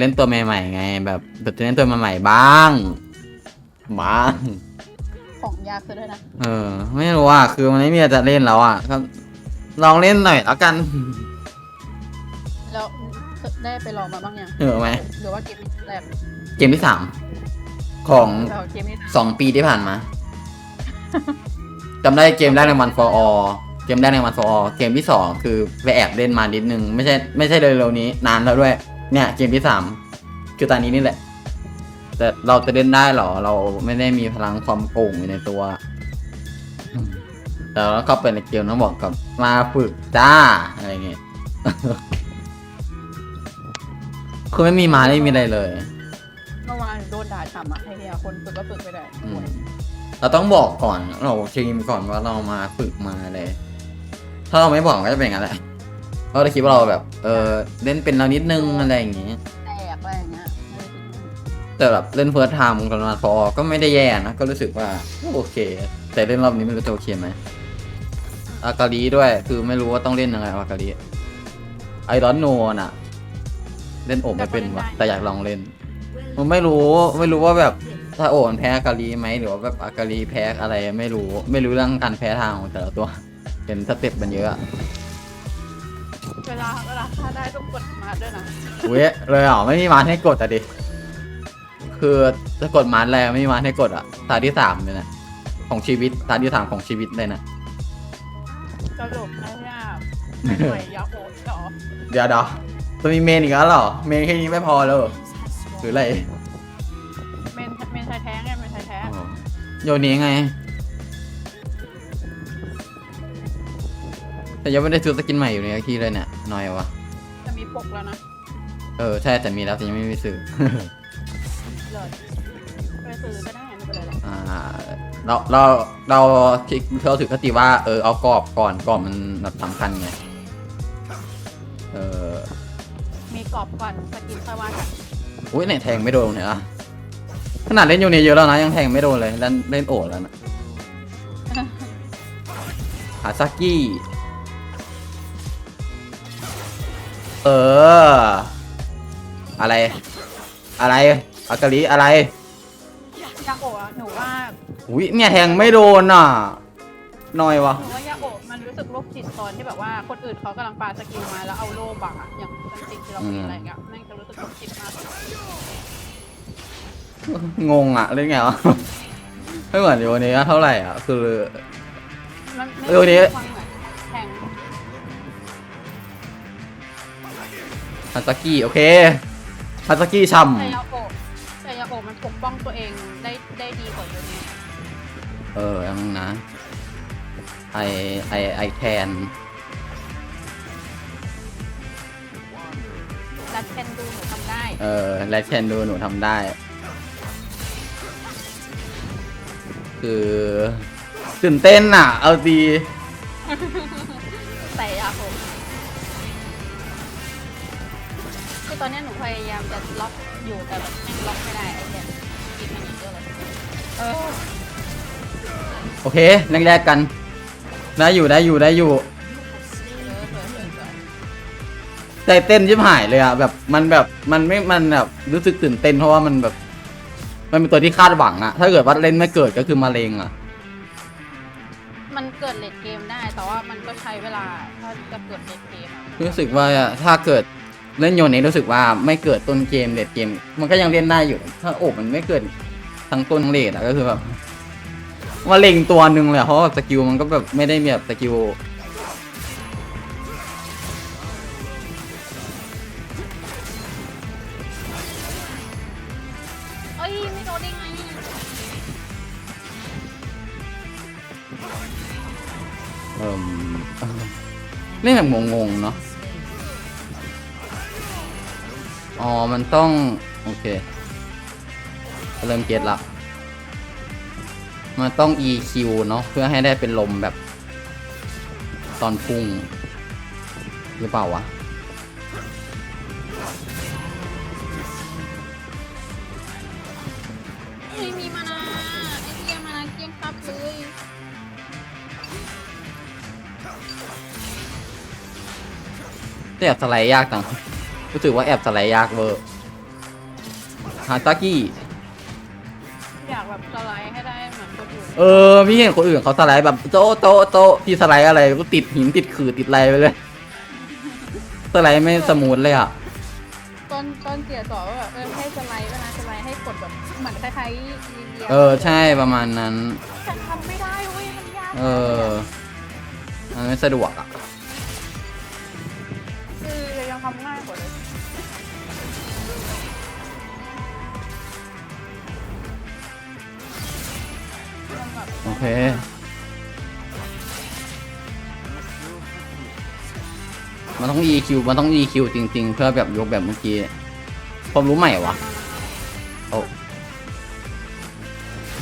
เล่นตัวใหม่ๆไง แบบแบบจะเล่นตัวใหม่ๆบ้างบ้างของยากคือด้วยนะ เออ ไม่รู้อะคือมันไม่มีอะไรจะเล่นแล้วอะก็ลองเล่นหน่อยแล้วกัน แล้วได้ไปลองมาบ้างยังเออไหมหรือว่าเกมแรกเกมที่สามของเราเกมนี้สองปีที่ผ่านมาจำได้เกมแรกในมัน for all เกมแรกในมัน for all เกมที่สองคือไปแอบเล่นมานิดนึง ไม่ใช่ไม่ใช่เร็วๆนี้นานแล้วด้วย เนี่ยเกมที่สามคือตอนนี้นี่แหละ แต่เราจะเล่นได้เหรอ เราไม่ได้มีพลังความโกงอยู่ในตัวอืมแต่แล้วก็เป็นในเกมต้องบอกกับมาฝึกจ้าอะไรเงี้ยคือไม่มีมาไม่มีอะไรเลยเมื่อวานโดนด่าฉ่ำอะไอเดียคนฝึกก็ฝึกไปได้อืมเราต้องบอกก่อนเราทีมก่อนว่าเรามาฝึกมาเลย ถ้าเราไม่บอกก็จะเป็นอย่างนั้นแหละ เราจะคิดว่าเราแบบ เออเล่นเป็นเรานิดนึงอะไรอย่างงี้ แตกอะไรอย่างเงี้ยแต่แบบเล่นเฟิร์สไทม์กันมาพอก็ไม่ได้แย่นะ ก็รู้สึกว่าโอเค แต่เล่นรอบนี้ไม่รู้จะโอเคไหมอากาลีด้วยคือไม่รู้ว่าต้องเล่นยังไงอากาลีไอรอนโนน่ะ เล่นโอบไม่เป็นวะแต่อยากลองเล่นผมไม่รู้ไม่รู้ว่าแบบถ้าโอบมันแพ้อากาลีไหมหรือว่าแบบอากาลีแพ้อะไรไม่รู้ ไม่รู้เรื่องการแพ้ทางของแต่ละตัวเห็นสเต็ปมันเยอะ เวลาเวลาฆ่าได้ต้องกดมาด้วยนะเว้ยเลยเหรอไม่มีมาให้กดอะดิ คือจะกดมาแล้วไม่มีมาให้กดอะตาที่สามเลยนะของชีวิตตาที่สามของชีวิตเลยนะสรุปนะเนี่ยไม่ไหวยาโอดเหรอเดี๋ยวเดี๋ยวจะมีเมนอีกแล้วเหรอ เมนแค่นี้ไม่พอแล้วเหรอหรืออะไรเมนเมนชายแท้ไงเมนชายแท้อ๋อโยนนี้ไง แต่ยังไม่ได้ซื้อสกินใหม่อยู่ในที่เลยเนี่ย หน่อยวะ จะมีปกแล้วนะเออ ใช่แต่มีแล้วแต่ยังไม่มีซื้อเลยไปซื้อก็ได้ไม่เป็นไรหรอกอ่าเราเราเราคิดเราถือคติว่า เออเอากรอบก่อนกรอบมันแบบสำคัญไงเออมีกรอบก่อนสกินค่อยว่ากันอุ้ยเนี่ยแทงไม่โดนเนี่ยอะขนาดเล่นอยู่เนี่ยเยอะแล้วนะยังแทงไม่โดนเลยเล่นเล่นโอดแล้วนะหาซากิ ออ อะไร อะไรอากาลิอะไรยาโอะหนูว่าอุ้ยเนี่ยแทงไม่โดนอะหน่อยวะหนูว่ายาโอะมันรู้สึกโรคจิตตอนที่แบบว่าคนอื่นเขากำลังปาสกิลมาแล้วเอาโล่บังอะอย่างเป็นสิ่งที่เราเป็นอะไรเงี้ยแม่งจะรู้สึกโรคจิตมากงงอะเล่นไงวะไม่เหมือนโยนี้เท่าไหร่อะคือมันไม่เออวัน ฮาซากิโอเคฮาซากิช่แต่ยาโอะแต่ยาโอะมันปกป้องตัวเองได้ได้ดีกว่าเยอะนี้ำเออยังนะไอไอไอแคนรัดแคนดูหนูทำได้เออแลแคนดูหนูทำได้ คือตื่นเต้นอะ เอาดีแต่ยาโอะ ตอนเนี้ยหนูพยายามจะล็อกอยู่แต่แบบแม่งล็อกไม่ได้ไอ้เนี่ยกินมันอีกเยอะเลยเออโอเคแรกๆกัน ได้อยู่ได้อยู่ได้อยู่เออเออเออเออใจเต้นชิบหายเลยอะแบบมันแบบมันไม่มันแบบรู้สึกตื่นเต้นเพราะว่ามันแบบ มันเป็นตัวที่คาดหวังอะถ้าเกิดว่าเล่นไม่เกิดก็คือมะเร็งอะมันเกิดเลดเกมได้ แต่ว่ามันก็ใช้เวลาถ้าจะเกิดเลดเกมอะรู้สึกว่าถ้าเกิด เล่นโยนนี้รู้สึกว่าไม่เกิดต้นเกมเด็ดเกม มันก็ยังเล่นได้อยู่ ถ้าโอบมันไม่เกิดทั้งต้นเลดอะก็คือแบบมะเร็งตัวหนึ่งเลยเพราะแบบสกิลมันก็แบบไม่ได้มีแบบสกิลเอ้ยไม่โดนได้ไงเอ่มเล่นแบบงงๆเนาะ อ๋อ มันต้อง โอเค เริ่มเก็ตละ มันต้อง EQ เนาะเพื่อให้ได้เป็นลมแบบ ตอนพุ่ง หรือเปล่าวะ ไม่มีมานาไอเกียมานาเกลียงครับเลยแต่แอบสไลด์ยากจัง รู้สึกว่าแอบสไลด์ยากเวอร์ฮาซากิอยากแบบสไลด์ให้ได้เหมือนคนอื่นเออพี่เห็นคนอื่นเขาสไลด์แบบโตะโตะโตะพี่สไลด์อะไรก็ติดหินติดขื่อติดอะไรไปเลย สไลด์ไม่สมูทเลยอะต้นต้นเสียสอนว่าแบบเออให้สไลด์ก็นะสไลด์ให้กดแบบเหมือนคล้ายๆลีเลียเออใช่ประมาณนั้น แต่ทำไม่ได้เว้ยมันยากเออมันไม่สะดวกอะ เค มันต้อง EQ มันต้อง EQ จริง ๆ เพื่อแบบยกแบบเมื่อกี้ผมรู้ใหม่วะโอ้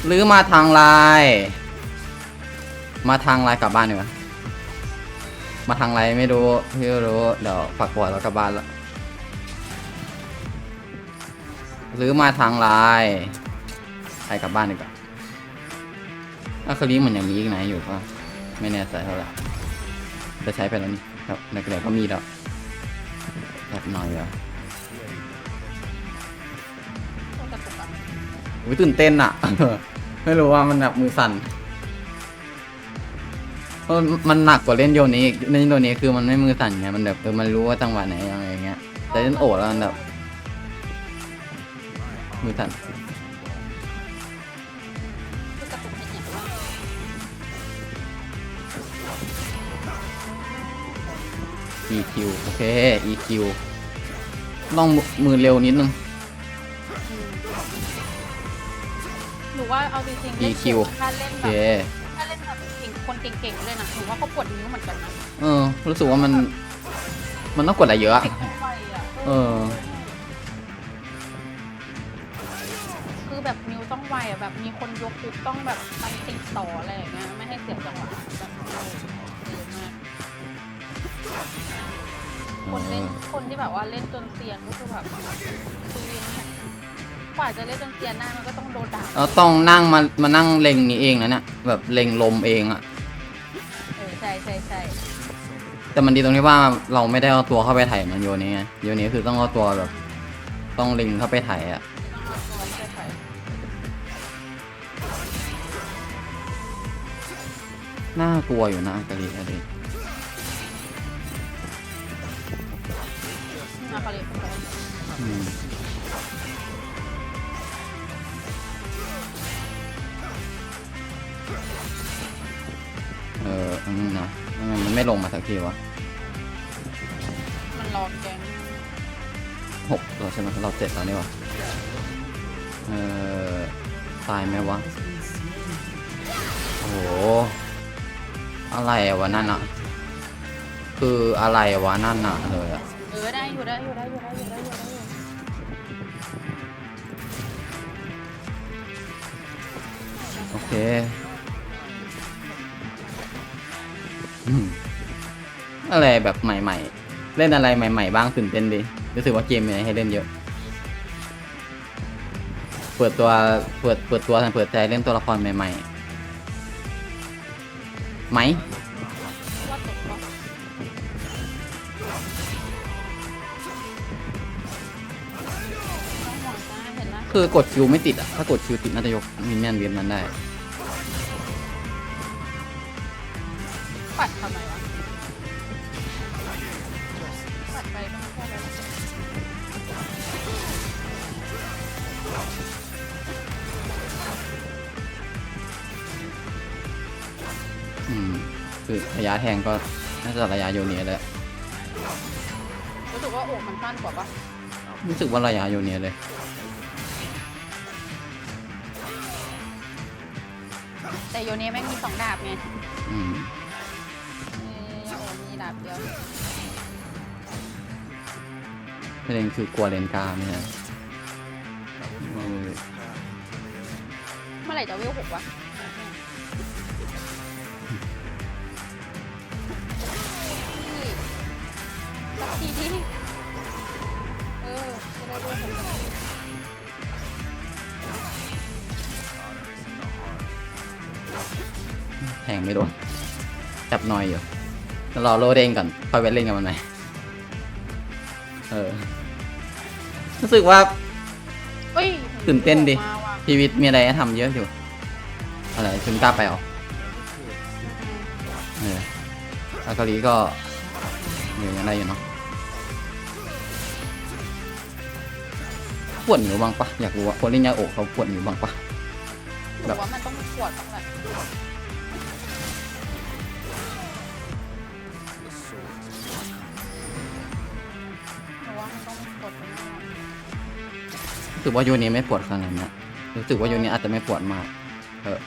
หรือมาทางไลน์มาทางไลน์กลับบ้านดีกว่ามาทางไลน์ไม่รู้พี่รู้ เดี๋ยวฝากบอดแล้วกลับบ้านละหรือมาทางไลน์ไปกลับบ้านดีกว่า อาคารีเหมือนอย่างนี้อีกไหนอยู่ปะไม่แน่ใจเท่าไหร่จะใช้ไปแล้วนี่ครับในกระเป๋าก็มีแล้วแบบหน่อยเหรอต้นกระตุกอะอุ้ยตื่นเต้นอะไม่รู้ว่ามันแบบมือสั่นเพราะมันหนักกว่าเล่นโยนี้อีกเล่นโยนี้คือมันไม่มือสั่นไงมันแบบเออมันรู้ว่าจังหวะไหนอะไรอย่างเงี้ยแต่เล่นโอดแล้วมันแบบมือสั่น EQ โอเค EQ ต้องมือเร็วนิดนึงอืมหนูว่าเอาจริงๆเล่น EQ ถ้าเล่นโอแบเค บถ้าเล่นแบบเก่งคนเก่งๆเลยนะหนูว่าเขาปวดนิ้วเหมือนกันนะเออ รู้สึกว่ามัน มันต้องกดอะไรเยอะอะติดไม่ไหวอะเออ คือแบบนิ้วต้องไวอะแบบมีคนยกปุ๊บต้องแบบมันติดต่ออะไรอย่างเงี้ยไม่ คนเล่นคนที่แบบว่าเล่นจนเซียนก็คือแบบคือกว่าจะเล่นจนเซียนได้มันก็ต้องโดนด่าเราต้องนั่งมามานั่งเล็งนี้เองนะเนี่ยแบบเล็งลมเองอะเออใช่ใช่ใช่แต่มันดีตรงที่ว่าเราไม่ได้เอาตัวเข้าไปไถ่เหมันโยนี้ไงโยนี้คือต้องเอาตัวแบบ ต้องเล็งเข้าไปไถ่อะต้องเอาตัวช่วยไปน่ากลัวอยู่นะกะลีกะลี อาคาเรเป็นคนอืมเอออืมนะทำไมมันไม่ลงมาสักทีวะมันรอแกงหกเราใช่ไหมเราเจ็ดแล้วนี่วะเออตายไหมวะ โอ้โห อะไรวะนั่นอะคืออะไรวะนั่นอะเลยอะ ได้อยู่ได้อยู่ได้อยู่ได้อยู่ได้อยู่ได้โอเคอืมอะไรแบบใหม่ ๆ เล่นอะไรใหม่ ๆ บ้างตื่นเต้นดีรู้สึกว่าเกมมีอะไรให้เล่นเยอะ เปิดตัวเปิดเปิดตัวเปิดใจเล่นตัวละครใหม่ ๆ ไหม คือกดคิวไม่ติดอะถ้ากดคิวติดน่าจะยกมินเนี่ยนเวียนนั้นได้ ปัดทำไมวะ ปัดไปก็ไม่ใช่แล้วอืม คือระยะแทงก็น่าจะระยะโยเนียเลยรู้สึกว่าอกมันสั้นกว่าปะรู้สึกว่าระยะโยเนียเลย แต่โยเนี้แม่งมีสองดาบไงอืมเอ้ยโอ้มีดาบเดียวประเด็นคือกลัวเลนกล้าไม่ใช่เออเมื่อไหร่จะเวลหกวะ จับหน่อยอยู่แล้วรอโลดเองก่อนค่อยไปเล่นกับมันไหมเออ รู้สึกว่า เอ้ยตื่นเต้นดิมาว่ะชีวิตมีอะไรให้ทำเยอะอยู่อะไรคุณกล้าไปเหรออืมเอออาเกาหลีก็เดี๋ยวยังได้อยู่เนาะปวดหนิวบ้างปะอยากรู้ว่าคนเล่นยาโอกเขาปวดหนิวบ้างปะหนูว่ามันต้องปวดบ้างแหล สึกว่าโยนี้ไม่ปวดขนาดนั้นนะรู้สึกว่าโยนี้อาจจะไม่ปวดมาก เออ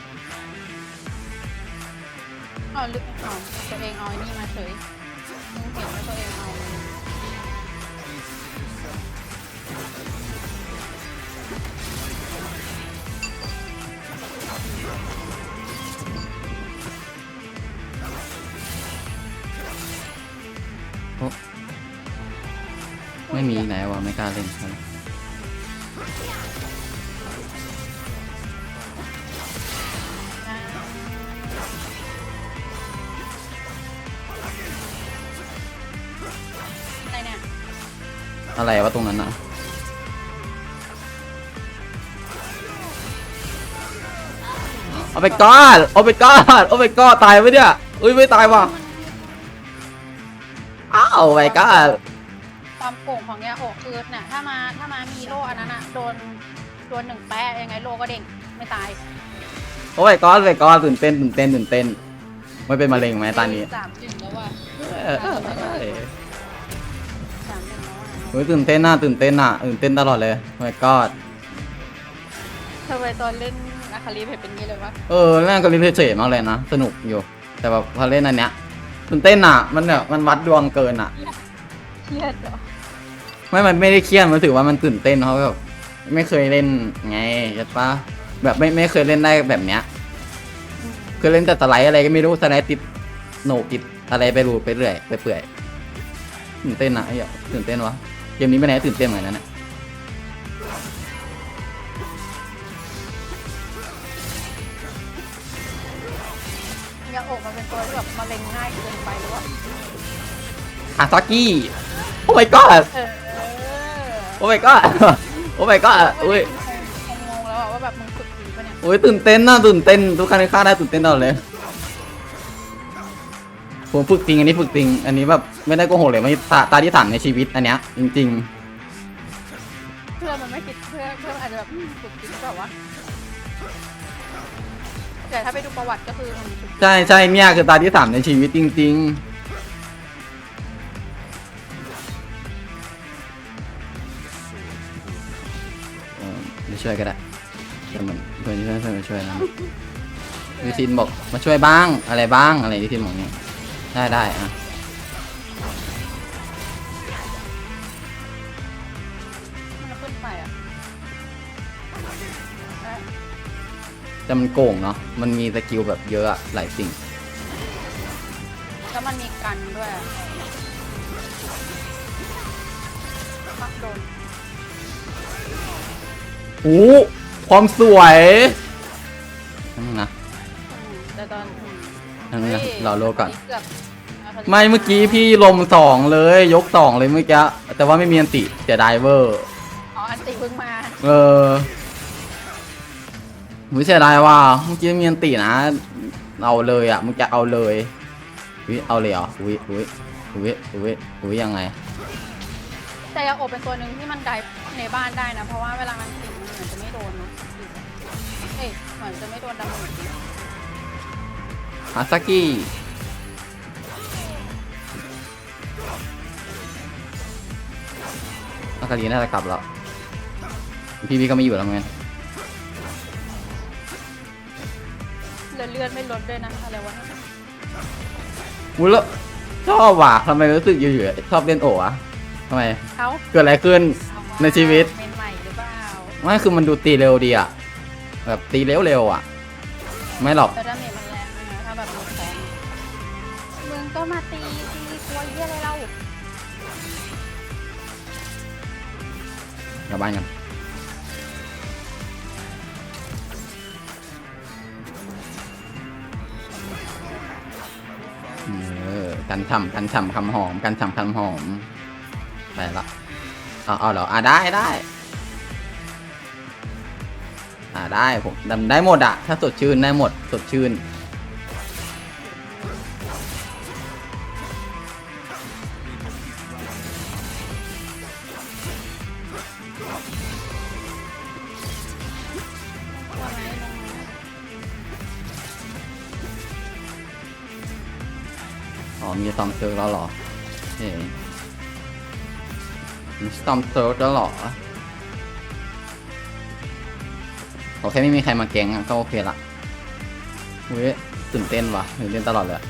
เอาลึกเอาตัวเองเอาไอ้นี่มาเฉยมึงเห็นว่าตัวเองเอาไม่มีไหนวะไม่กล้าเล่นใช่ไอะไรวะตรงนั้นอะเอาไปก้อนเอาไปก้อนเอาไปก้อนตายไหมเนี่ยอุ้ยไม่ตายว่ะอ้าวไปก้อนความโก่งของยาโอกคือเนี่ยถ้ามาถ้ามามีโล่อันนั้นอะโดนโดนหนึ่งแปะยังไงโล่ก็เด้งไม่ตายโอ้ยก้อนไปก้อนตื่นเต้นตื่นเต้นตื่นเต้น ไม่เป็นมะเร็งไหมตอนนี้สามหนึ่งแล้วว่ะ โอ้ยตื่นเต้นน่ะตื่นเต้นน่ะตื่นเต้นตลอดเลยโอ้ยก้อนทำไมตอนเล่นอาคาลีเพเป็นงี้เลยวะเออเล่นก็เล่นเฉยๆมากเลยนะสนุกอยู่ แต่แบบพอเล่นอันเนี้ยตื่นเต้นอะมันเนี่ยมันวัดดวงเกินอะเครียดเหรอไม่ มันไม่ได้เครียดมันรู้สึกว่ามันตื่นเต้นเพราะแบบไม่เคยเล่นไงยัดปะแบบไม่ไม่เคยเล่นได้แบบเนี้ยอืมเคยเล่นแต่สไลด์อะไรก็ไม่รู้สไลด์ติดโหนกติดอะไรไปรูไปเรื่อยไปเปื่อยตื่นเต้นอะไอ้เหี้ยตื่นเต้นวะเกมนี้ไม่ไหนตื่นเต้นเหมือนกันนะยาโอกมันเป็นตัวที่แบบมะเร็งง่ายเกินไปหรือว่าอาซากิโอ้ my god เออโอ้ my god โอ้ my god อุ้ยคงงงแล้วอะว่าแบบมึงฝึกดีปะเนี่ยโอ้ยตื่นเต้นนะตื่นเต้นทุกครั้งที่ฆ่าได้ตื่นเต้นตลอดเลย ผมฝึกจริงอันนี้ฝึกจริง อันนี้แบบไม่ได้โกหกเลยไม่ตาตาที่สั่นในชีวิตอันเนี้ยจริงๆเพื่อนมันไม่คิดเพื่อนเพื่อนอาจจะแบบอืมฝึกจริงแบบว่าแต่ถ้าไปดูประวัติก็คือมันฝึกใช่ใช่เนี่ยคือตาที่สามในชีวิตจริง ๆเออไม่ช่วยก็ได้แต่เหมือนเพื่อนที่เพื่อนเพื่อนมาช่วยนะวิทินบอกมาช่วยบ้างอะไรบ้างอะไรวิทินบอกเนี่ย ได้ได้อะมันขึ้นไปอะได้แต่มันโกงเนาะ มันมีสกิลแบบเยอะอะหลายสิ่ง แล้วมันมีกันด้วยอะมักโดนโอ้ความสวยนั่นนะ นั่นนะฮ้ยเราโลก่อนเกือบไม่เมื่อกี้พี่ลมสองเลย ยกสองเลยเมื่อกี้แต่ว่าไม่มีอันติเสียดายเวอร์อ๋ออันติเพิ่งมาเออหนูเสียดายว่าเมื่อกี้มีอันตินะเอาเลยอะมึงจะเอาเลยอุ้ยเอาเลยเหรออุ้ยอุ้ยอุ้ยอุ้ยอุ้ยยังไง แต่ยาโอบเป็นตัวหนึ่งที่มันได้ในบ้านได้นะ เพราะว่าเวลามันติดมันเหมือนจะไม่โดนนะเอ้ยเหมือนจะไม่โดนดาเมจ อาซากิอากาลีน่าจะกลับแล้ว พี่พี่ก็ไม่อยู่แล้วไงเลือดเลือดไม่ลดด้วยนะอะไรวะอุ้ยแล้วชอบว่ะทำไมรู้สึกอยู่ๆชอบเล่นโอะทำไม เขาเกิดอะไรขึ้นเอาาในชีวิต เป็นใหม่หรือเปล่าไม่คือมันดูตีเร็วดีอะ แบบตีเร็วๆอะ ไม่หรอกแต่ดาเมจ ก็มาตีตีตัวเยี่ยอะไรเรากลับบ้านกันเออกันฉ่ำกันฉ่ำคำหอมกันฉ่ำคำหอมไปละเอาเอาเหรออะได้ได้อ่าได้ผมดำได้หมดอะถ้าสดชื่นได้หมดสดชื่น มีสตอมเซิร์ฟแล้วเหรอเฮ้มีสตอมเซิร์ฟแล้วเหรอโอเคไม่มีใครมาแกงอะก็โอเคละเว้ยตื่นเต้นว่ะตื่นเต้นตลอดเลย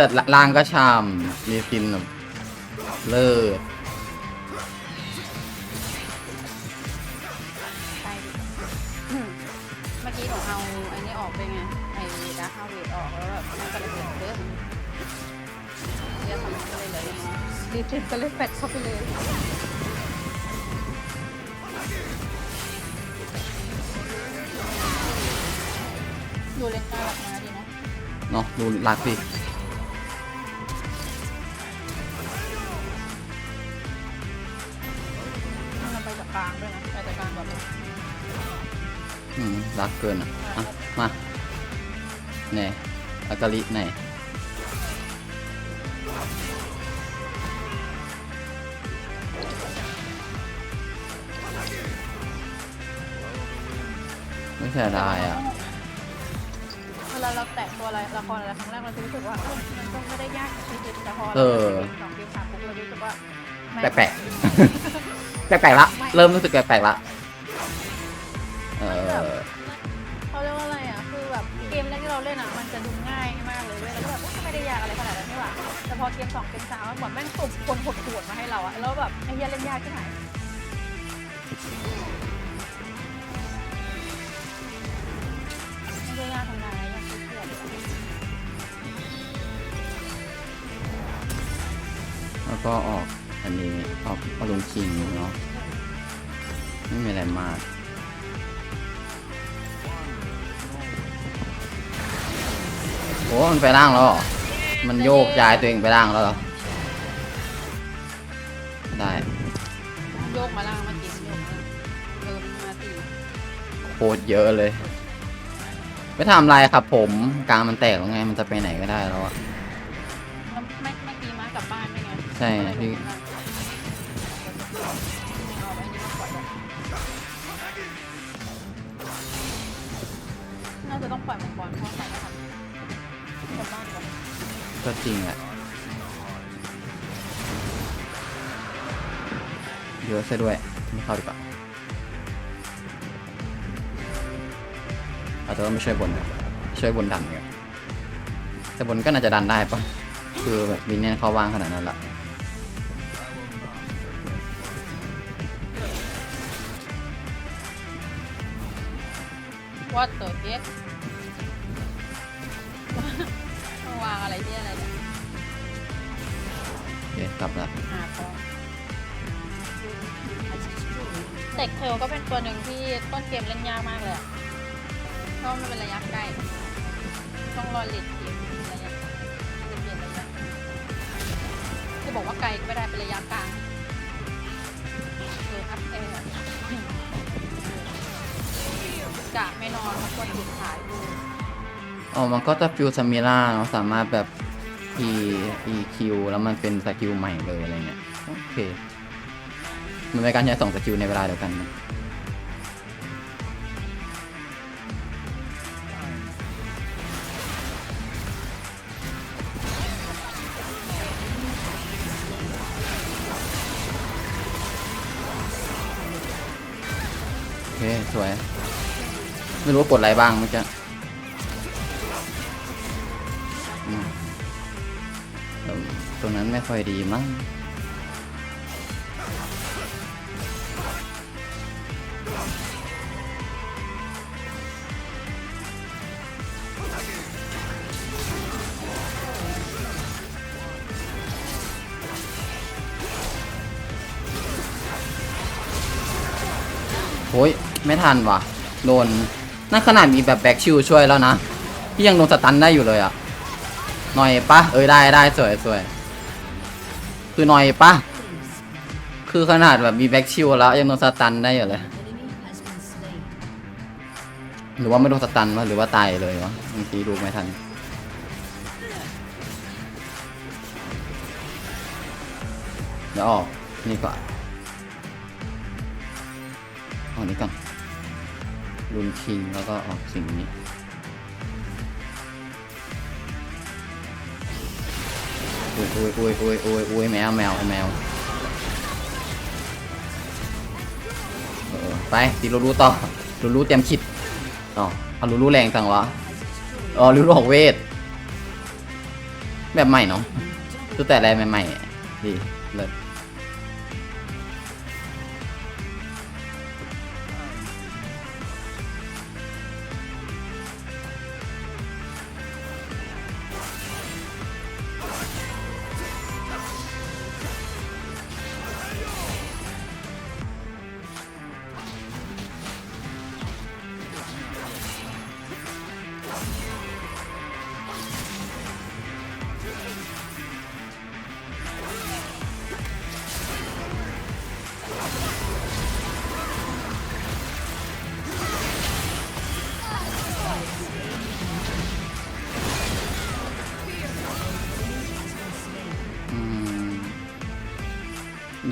แต่ละล่างก็ชามมีฟินแบบเลิศไปดิอืมเมื่อกี้หนูเอาไอ้นี่ออกไปไง ไอ้ดาร์คฮาเวดออกแล้วแบบมันก็เลยเยอะเรียกทำก็เลยเหลยรีเทนก็เลยแฟดเข้าไปเลยดูเล่นน่ารักนะดีเนาะเนาะดูรักดิ อืมรักเกินอะอะมาแน่อากาลิไหนไม่เสียดายอะเวลาเราแตะตัวอะไรละครอะไรครั้งแรกเราจะรู้สึกว่าเออมันก็ไม่ได้ยากอย่างที่คิดแต่พอเอเราอเล่นสองเกมสามปุ๊บเรารู้สึกว่าม่แปลกๆแปลกๆละ เริ่มรู้สึกแปลกๆละ เกมสองเกมสามเหมือนแม่งตุบคนหดหวดมาให้เราอะแล้วแบบไอ้เหี้ยเล่นยากที่ไหนไม่ได้ยากทำไมยากที่เกียจแล้วก็ออกอันนี้ออกอารมณ์คิงเนาะไม่มีอะไรมากโอ้มันไปล่างแล้ว มันโยกย้ายตัวเองไปล่างแล้วเหรอ ได้ โยกมาล่างมากินโยกมาเดินมาตีโคตรเยอะเลย ไม่ทำไรครับผมกลางมันแตกแล้วไง มันจะไปไหนก็ได้แล้วอะ แล้วไม่ไม่ตีมากลับบ้านได้ไงใช่พี่ เอาไว้นี่าปล่อยแบบน่าจะต้องปล่อยมังกรเพราะใส่ไม่ทันกลับบ้าน ก็จริงอะเยอะซะด้วย ไม่เข้าดีกว่าอาจจะต้องไปช่วยบนช่วยบนดันเนี่ยแต่บนก็น่าจะดันได้ปะคือแบบวินเนี่ยเขาวางขนาดนั้นละว่าติร์ดเด็ด ต้องวางอะไรที่อะไรเนี่ยโอเคกลับละหาของเต็กเทลก็เป็นตัวหนึ่งที่ต้นเกมเล่นยากมากเลยอะเพราะมันเป็นระยะใกล ต้องรอเลดเกมระยะจะเปลี่ยนระยะจะบอกว่าไกลก็ไม่ได้เป็นระยะกลางเอออัพแอร์กะไม่นอนเพราะคนติดขายอยู่ อ๋อมันก็จะฟิวซามิล่าเนาะสามารถแบบ E E Q แล้วมันเป็นสกิลใหม่เลยอะไรเงี้ยโอเค มันเป็นการใช้สองสกิลในเวลาเดียวกันนะโอเค สวย ไม่รู้ว่ากดอะไรบ้างเมื่อกี้ ตรงนั้นไม่ค่อยดีมั้งโอ้ยไม่ทันว่ะ โดนนั่นขนาดมีแบบแบ็กชิลช่วยแล้วนะ ที่ยังโดนสตันได้อยู่เลยอะ หน่อยปะเอ้ยได้ได้สวยสวยคือหน่อยปะคือขนาดแบบมีแบ็กชิลแล้วยังโดนสตันได้อยู่เลยหรือว่าไม่โดนสตันวะหรือว่าตายเลยวะบางทีดูไม่ทันเดี๋ยวออกนี่ก่อนออกนี้ก่อนรุนคิงแล้วก็ออกสิ่งนี้ อุ้ยอุ้ยอุ้ยอุ้ยอุ้ยอุ้ยแมวแมวแมวไปตีรูรูต่อรูรูเตรียมขิดอ๋อเอารูรูแรงจังวะอ๋อรูรูออกเวท แบบใหม่เนาะคือแต่แรงใหม่ๆดีเลย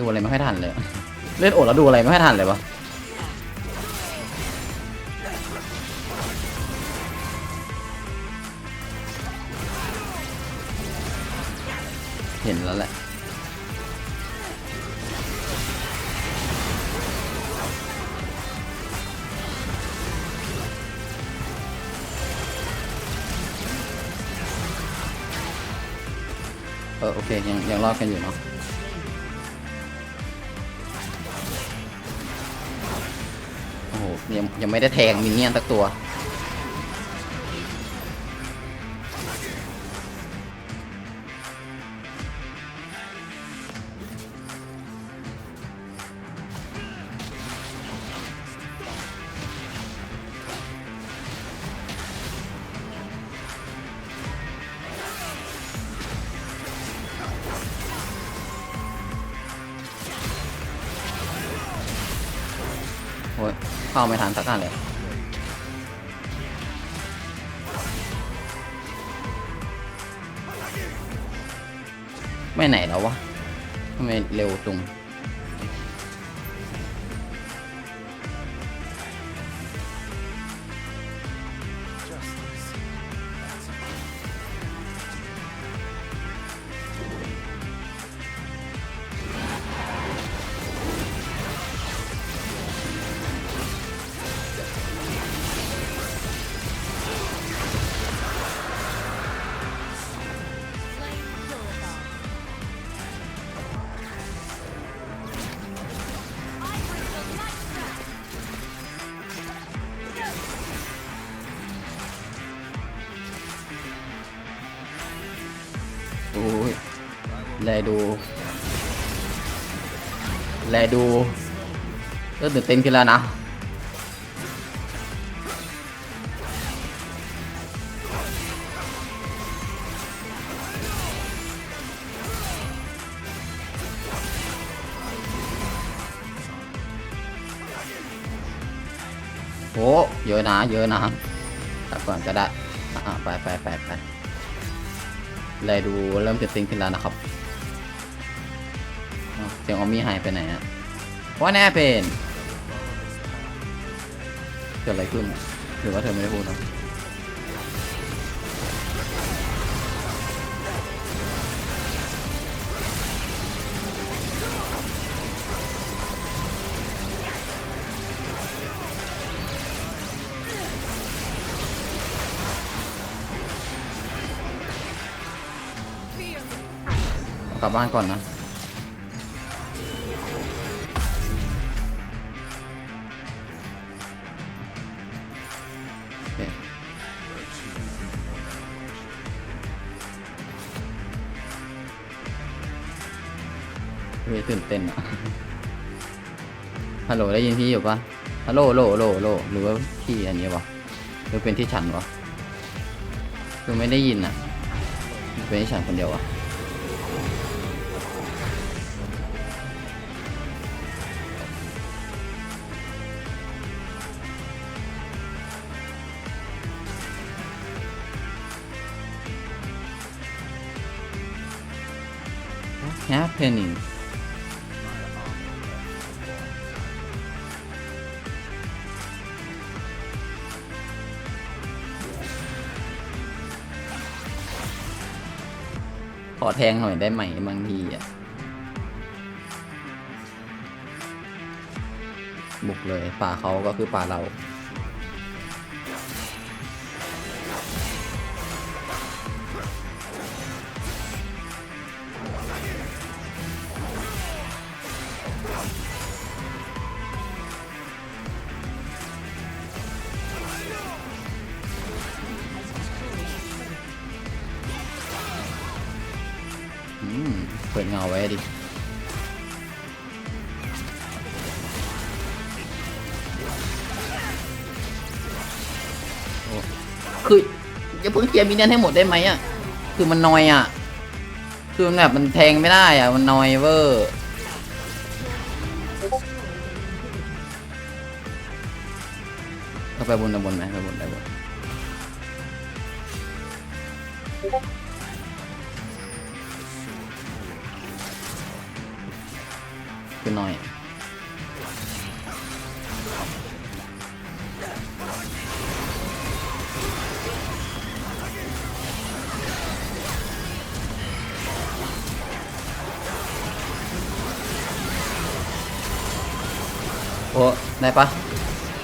ดูอะไรไม่ค่อยทันเลย เล่นโอดแล้วดูอะไรไม่ค่อยทันเลยวะเห็นแล้วแหละเออโอเคยังยังรอดกันอยู่เนาะ ยังไม่ได้แทงมินเนี่ยนสักตัว สักอันเลยไม่ไหนแล้ววะทำไมเร็วจุง ดู แลดูเริ่มตื่นเต้นขึ้นแล้วนะ โอ้เยอะนะ เยอะนะตัดก่อนก็ได้ อะไปไปไปไปแลดูเริ่มจะติ้งขึ้นแล้วนะครับ เสียงออมมี่หายไปไหนอะว่าแน่เป็นเกิดอะไรขึ้นหรือว่าเธอไม่ได้พูดนะกลับบ้านก่อนนะ ฮัลโหลได้ยินพี่อยู่ปะฮัลโหลโหลโหลโหลหรือว่าที่อันนี้วะหรือเป็นที่ฉันวะคือไม่ได้ยินอะ เป็นที่ฉันคนเดียววะแอแทงหน่อยได้ไหมบางทีอะบุกเลยป่าเขาก็คือป่าเรา เงาไว้ดิคืออย่าเพิ่งเคลียร์มินเนี่ยนให้หมดได้ไหมอะ คือมันนอยอะ คือมันแบบมันแทงไม่ได้อะ มันนอยเวอร์ก็ไปบนไปบนไหมไปบนไปบน คือน้อย โอ้ได้ปะ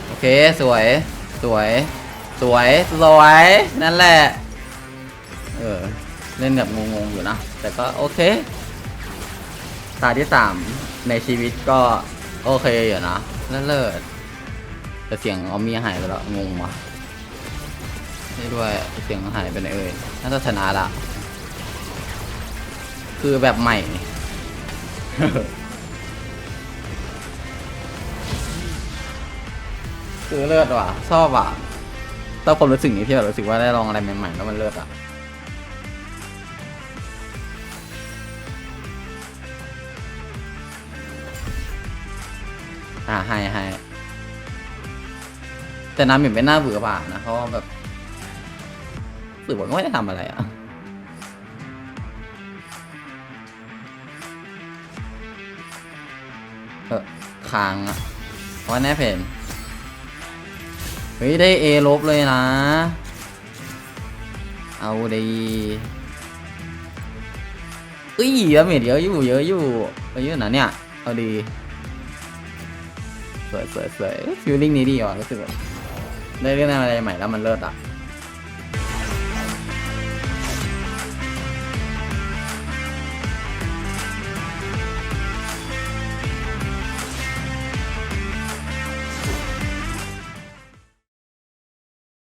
โอเค สวย สวย สวย สวย นั่นแหละ เออ เล่นแบบงงๆอยู่นะ แต่ก็โอเค ตาที่สาม ในชีวิตก็โอเคอยู่นะเลิศแต่เสียงเอามีหายไปแล้วงงว่ะนี่ด้วยเสียงหายไปไหนเอ่ยน่าจะชนะละคือแบบใหม่ คือเลิศว่ะชอบอะชอบความรู้สึกนี้ที่แบบรู้สึกว่าได้ลองอะไรใหม่ๆแล้วมันเลิศอะ อ่าให้ให้แต่น้ำเหม็นไม่น่าเบื่อป่านะเพราะว่าแบบรู้สึกว่าก็ไม่ได้ทำอะไรอะเออค้างอะว่าแน่เพนเฮ้ย ได้เอลบเลยนะ เอาดีเอ้ยเยอะเม็ดเยอะอยู่เยอะอยู่เยอะอยู่นะเนี่ย เอาดี สวยสวยฟิลลิ่งนี้ดีอะรู้สึกแบบได้เรื่องอะไรใหม่แล้วมันเลิศอะ